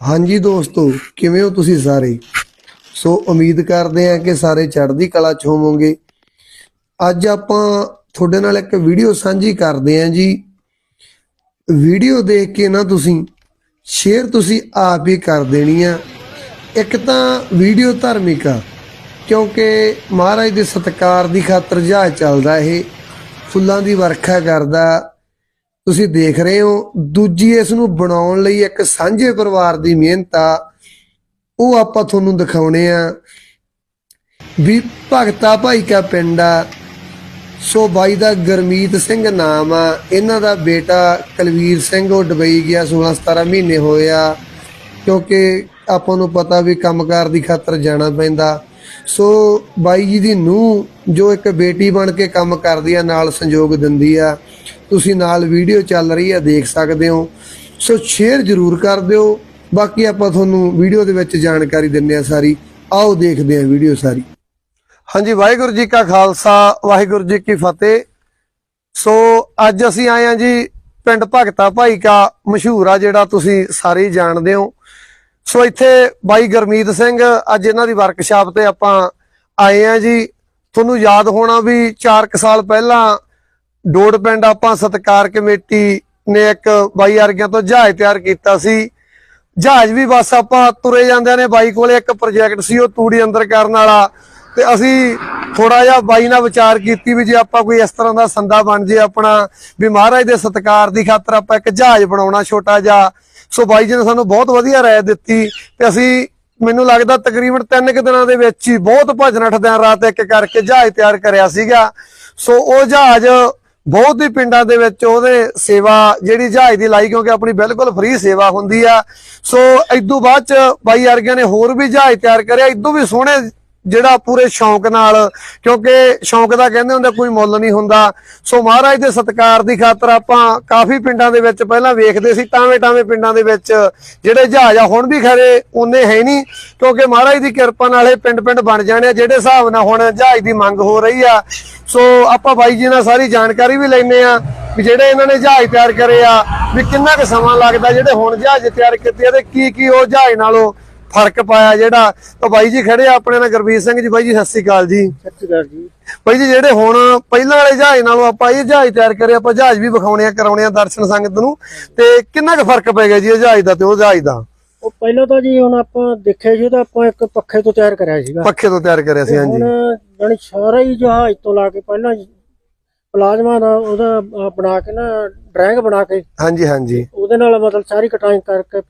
ਹਾਂਜੀ ਦੋਸਤੋ, ਕਿਵੇਂ ਹੋ ਤੁਸੀਂ ਸਾਰੇ? ਸੋ ਉਮੀਦ ਕਰਦੇ ਹਾਂ ਕਿ ਸਾਰੇ ਚੜ੍ਹਦੀ ਕਲਾ ਚ ਹੋਵੋਗੇ। ਅੱਜ ਆਪਾਂ ਤੁਹਾਡੇ ਨਾਲ ਇੱਕ ਵੀਡੀਓ ਸਾਂਝੀ ਕਰਦੇ ਹਾਂ ਜੀ। ਵੀਡੀਓ ਦੇਖ ਕੇ ਨਾ ਤੁਸੀਂ ਸ਼ੇਅਰ ਤੁਸੀਂ ਆਪ ਹੀ ਕਰ ਦੇਣੀ ਆ। ਇੱਕ ਤਾਂ ਵੀਡੀਓ ਧਾਰਮਿਕ ਆ, ਕਿਉਂਕਿ ਮਹਾਰਾਜ ਦੇ ਸਤਕਾਰ ਦੀ ਖਾਤਰ ਜਹਾਜ਼ ਚੱਲਦਾ ਇਹ, ਫੁੱਲਾਂ ਦੀ ਵਰਖਾ ਕਰਦਾ ਤੁਸੀਂ ਦੇਖ ਰਹੇ ਹੋ, ਦੂਜੀ ਇਸ ਨੂੰ ਬਣਾਉਣ ਲਈ ਇੱਕ ਸਾਂਝੇ ਪਰਿਵਾਰ ਦੀ ਮਿਹਨਤ ਆ। ਉਹ ਆਪਾਂ ਤੁਹਾਨੂੰ ਦਿਖਾਉਣੇ ਆ ਵੀ ਭਗਤਾ ਭਾਈ ਕਾ ਪਿੰਡ ਆ। ਸੋ ਬਾਈ ਦਾ ਗਰਮੀਤ ਸਿੰਘ ਨਾਮ ਆ। ਇਹਨਾਂ ਦਾ ਬੇਟਾ ਕਲਵੀਰ ਸਿੰਘ, ਉਹ ਦੁਬਈ ਗਿਆ 16 17 ਮਹੀਨੇ ਹੋਏ ਆ। ਕਿਉਂਕਿ ਆਪਾਂ ਨੂੰ ਪਤਾ ਵੀ ਕੰਮਕਾਰ ਦੀ ਖਾਤਰ ਜਾਣਾ ਪੈਂਦਾ। ਸੋ ਬਾਈ ਜੀ ਦੀ ਨੂੰਹ ਜੋ ਇੱਕ ਬੇਟੀ ਬਣ ਕੇ ਕੰਮ ਕਰਦੀ ਆ, ਨਾਲ ਸੰਯੋਗ ਦਿੰਦੀ ਆ, ਤੁਸੀਂ ਨਾਲ ਵੀਡੀਓ ਚੱਲ ਰਹੀ ਆ, ਦੇਖ ਸਕਦੇ ਹੋ। ਸੋ ਸ਼ੇਅਰ ਜ਼ਰੂਰ ਕਰ ਦਿਓ। ਬਾਕੀ ਆਪਾਂ ਤੁਹਾਨੂੰ ਵੀਡੀਓ ਦੇ ਵਿੱਚ ਜਾਣਕਾਰੀ ਦਿੰਨੇ ਆ ਸਾਰੀ। ਆਓ ਦੇਖਦੇ ਆ ਵੀਡੀਓ ਸਾਰੀ। ਹਾਂਜੀ, ਵਾਹਿਗੁਰੂ ਜੀ ਕਾ ਖਾਲਸਾ, ਵਾਹਿਗੁਰੂ ਜੀ ਕੀ ਫਤਿਹ। ਸੋ ਅੱਜ ਅਸੀਂ ਆਏ ਆ ਜੀ ਪਿੰਡ ਭਗਤਾ ਭਾਈ ਕਾ ਮਸ਼ਹੂਰ ਆ, ਜਿਹੜਾ ਤੁਸੀਂ ਸਾਰੇ ਜਾਣਦੇ ਹੋ। ਸੋ ਇੱਥੇ ਬਾਈ ਗਰਮੀਤ ਸਿੰਘ, ਅੱਜ ਇਹਨਾਂ ਦੀ ਵਰਕਸ਼ਾਪ ਤੇ ਆਪਾਂ ਆਏ ਆ ਜੀ। ਤੁਹਾਨੂੰ ਯਾਦ ਹੋਣਾ ਵੀ 4 ਸਾਲ ਪਹਿਲਾਂ ਡੋੜ ਪਿੰਡ ਆਪਾਂ ਸਤਕਾਰ ਕਮੇਟੀ ਨੇ ਇੱਕ ਬਾਈ ਵਰਗਿਆਂ ਤੋਂ ਜਹਾਜ਼ ਤਿਆਰ ਕੀਤਾ ਸੀ। ਜਹਾਜ਼ ਵੀ ਬਸ ਆਪਾਂ ਤੁਰੇ ਜਾਂਦੇ ਨੇ ਬਾਈ ਕੋਲੇ ਇੱਕ ਪ੍ਰੋਜੈਕਟ ਸੀ, ਉਹ ਤੂੜੀ ਅੰਦਰ ਕਰਨ ਵਾਲਾ। ਤੇ ਅਸੀਂ ਥੋੜਾ ਜਿਹਾ ਬਾਈ ਨਾਲ ਵਿਚਾਰ ਕੀਤੀ ਵੀ ਜੇ ਆਪਾਂ ਕੋਈ ਇਸ ਤਰ੍ਹਾਂ ਦਾ ਸੰਦਾ ਬਣ ਜੇ ਆਪਣਾ, ਵੀ ਮਹਾਰਾਜ ਦੇ ਸਤਕਾਰ ਦੀ ਖਾਤਰ ਆਪਾਂ ਇੱਕ ਜਹਾਜ਼ ਬਣਾਉਣਾ ਛੋਟਾ ਜਿਹਾ। ਸੋ ਬਾਈ ਜੀ ਨੇ ਸਾਨੂੰ ਬਹੁਤ ਵਧੀਆ ਰਾਏ ਦਿੱਤੀ ਤੇ ਅਸੀਂ ਮੈਨੂੰ ਲੱਗਦਾ ਤਕਰੀਬਨ 3 ਕੁ ਦਿਨਾਂ ਦੇ ਵਿੱਚ ਹੀ ਬਹੁਤ ਭਜਨ ਠਦਿਆਂ ਰਾਤ ਇੱਕ ਕਰਕੇ ਜਹਾਜ਼ ਤਿਆਰ ਕਰਿਆ ਸੀਗਾ। ਸੋ ਉਹ ਜਹਾਜ਼ ਬਹੁਤ ਹੀ ਪਿੰਡਾਂ ਦੇ ਵਿੱਚ ਉਹਦੇ ਸੇਵਾ ਜਿਹੜੀ ਜਹਾਜ਼ ਦੀ ਲਾਈ ਕਿਉਂਕਿ ਆਪਣੀ ਬਿਲਕੁਲ ਫ੍ਰੀ ਸੇਵਾ ਹੁੰਦੀ ਆ। ਸੋ ਇਦੋਂ ਬਾਅਦ ਚ ਬਾਈ ਅਰਗਿਆਂ ਨੇ ਹੋਰ ਵੀ ਜਹਾਜ਼ ਤਿਆਰ ਕਰਿਆ। ਇਦੋਂ ਵੀ ਸੋਹਣੇ ਜਿਹੜਾ ਪੂਰੇ ਸ਼ੌਂਕ ਨਾਲ, ਕਿਉਂਕਿ ਸ਼ੌਂਕ ਦਾ ਕਹਿੰਦੇ ਹੁੰਦੇ ਕੋਈ ਮੁੱਲ ਨਹੀਂ ਹੁੰਦਾ। ਸੋ ਮਹਾਰਾਜ ਦੇ ਸਤਕਾਰ ਦੀ ਖਾਤਰ ਆਪਾਂ ਕਾਫੀ ਪਿੰਡਾਂ ਦੇ ਵਿੱਚ ਪਹਿਲਾਂ ਵੇਖਦੇ ਸੀ ਟਾਵੇਂ ਟਾਵੇਂ ਪਿੰਡਾਂ ਦੇ ਵਿੱਚ ਜਿਹੜੇ ਜਹਾਜ਼ ਆ, ਹੁਣ ਵੀ ਖਰੇ ਉਹਨੇ ਹੈ ਨਹੀਂ, ਕਿਉਂਕਿ ਮਹਾਰਾਜ ਦੀ ਕਿਰਪਾ ਨਾਲ ਇਹ ਪਿੰਡ ਪਿੰਡ ਬਣ ਜਾਣੇ ਆ, ਜਿਹੜੇ ਹਿਸਾਬ ਨਾਲ ਹੁਣ ਜਹਾਜ਼ ਦੀ ਮੰਗ ਹੋ ਰਹੀ ਆ। ਸੋ ਆਪਾਂ ਬਾਈ ਜੀ ਨਾਲ ਸਾਰੀ ਜਾਣਕਾਰੀ ਵੀ ਲੈਣੇ ਆ ਵੀ ਜਿਹੜੇ ਇਹਨਾਂ ਨੇ ਜਹਾਜ਼ ਤਿਆਰ ਕਰੇ ਆ, ਵੀ ਕਿੰਨਾ ਕੁ ਸਮਾਂ ਲੱਗਦਾ, ਜਿਹੜੇ ਹੁਣ ਜਹਾਜ਼ ਤਿਆਰ ਕੀਤੇ ਆ, ਤੇ ਕੀ ਕੀ ਉਹ ਜਹਾਜ਼ ਨਾਲੋਂ ਫ਼ਰਕ ਪਾਇਆ ਜਿਹੜਾ ਤਾਂ ਬਾਈ ਜੀ ਖੜੇ ਆ ਆਪਣੇ ਨਾਲ ਗੁਰਬੀਰ ਸਿੰਘ ਜੀ ਬਾਈ ਜੀ ਸਤਿ ਸ੍ਰੀ ਅਕਾਲ ਜੀ। ਸੱਚੀ ਗੱਲ ਜੀ। ਬਾਈ ਜੀ ਜਿਹੜੇ ਹੁਣ ਪਹਿਲਾਂ ਵਾਲੇ ਜਹਾਜ਼ ਨਾਲੋਂ ਆਪਾਂ ਇਹ ਜਹਾਜ਼ ਤਿਆਰ ਕਰੇ ਆਪਾਂ ਜਹਾਜ਼ ਵੀ ਵਿਖਾਉਣੇ ਆ ਕਰਾਉਣੇ ਆ ਦਰਸ਼ਨ ਸੰਗਤ ਨੂੰ ਤੇ ਕਿੰਨਾ ਕੁ ਫ਼ਰਕ ਪੈ ਗਿਆ ਜੀ ਇਹ ਜਹਾਜ਼ ਦਾ ਤੇ ਉਹ ਜਹਾਜ਼ ਦਾ? ਉਹ ਪਹਿਲਾਂ ਤਾਂ ਜੀ ਹੁਣ ਆਪਾਂ ਦੇਖਿਆ ਜੀ ਤਾਂ ਆਪਾਂ ਇੱਕ ਪੱਖੇ ਤੋਂ ਤਿਆਰ ਕਰਿਆ ਸੀਗਾ। ਪੱਖੇ ਤੋਂ ਤਿਆਰ ਕਰਿਆ ਸੀ ਹੁਣ ਹਾਂਜੀ। ਜਾਣੀ ਸਾਰਾ ਹੀ ਜਹਾਜ਼ ਤੋਂ ਲਾ ਕੇ ਪਹਿਲਾਂ ਪਲਾਜ਼ਮਾ ਦਾ ਉਹਦਾ ਬਣਾ ਕੇ ਨਾ ਡਰਾਇੰਗ ਬਣਾ ਕੇ ਹਾਂਜੀ ਹਾਂਜੀ। ਉਹਦੇ ਨਾਲ ਮਤਲਬ ਸਾਰੀ ਕਟਾਈ ਕਰਕੇ